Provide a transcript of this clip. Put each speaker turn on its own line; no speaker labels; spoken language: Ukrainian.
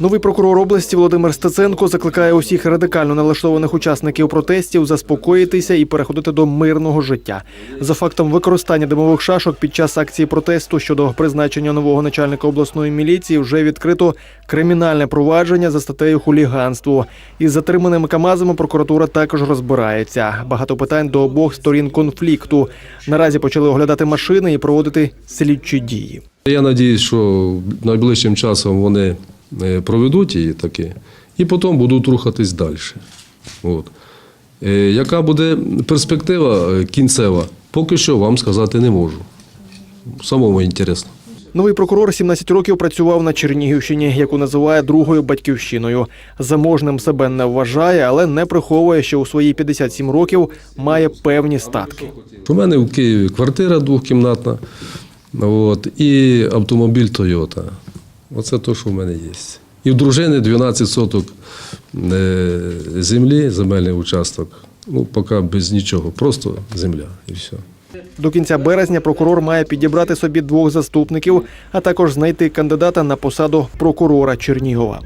Новий прокурор області Володимир Стеценко закликає усіх радикально налаштованих учасників протестів заспокоїтися і переходити до мирного життя. За фактом використання димових шашок під час акції протесту щодо призначення нового начальника обласної міліції вже відкрито кримінальне провадження за статтею хуліганство. Із затриманими КАМАЗами прокуратура також розбирається. Багато питань до обох сторін конфлікту. Наразі почали оглядати машини і проводити слідчі дії.
Я надіюсь, що найближчим часом вони проведуть її таки, і потім будуть рухатись далі. От. Е, Яка буде перспектива е, кінцева, поки що вам сказати не можу. Самому інтересно.
Новий прокурор 17 років працював на Чернігівщині, яку називає другою батьківщиною. Заможним себе не вважає, але не приховує, що у свої 57 років має певні статки.
У мене в Києві квартира двохкімнатна, от, і автомобіль Toyota. Оце те, що в мене є. І в дружини 12 соток е, землі, земельний участок. Ну, поки без нічого, просто земля і все.
До кінця березня прокурор має підібрати собі двох заступників, а також знайти кандидата на посаду прокурора Чернігова.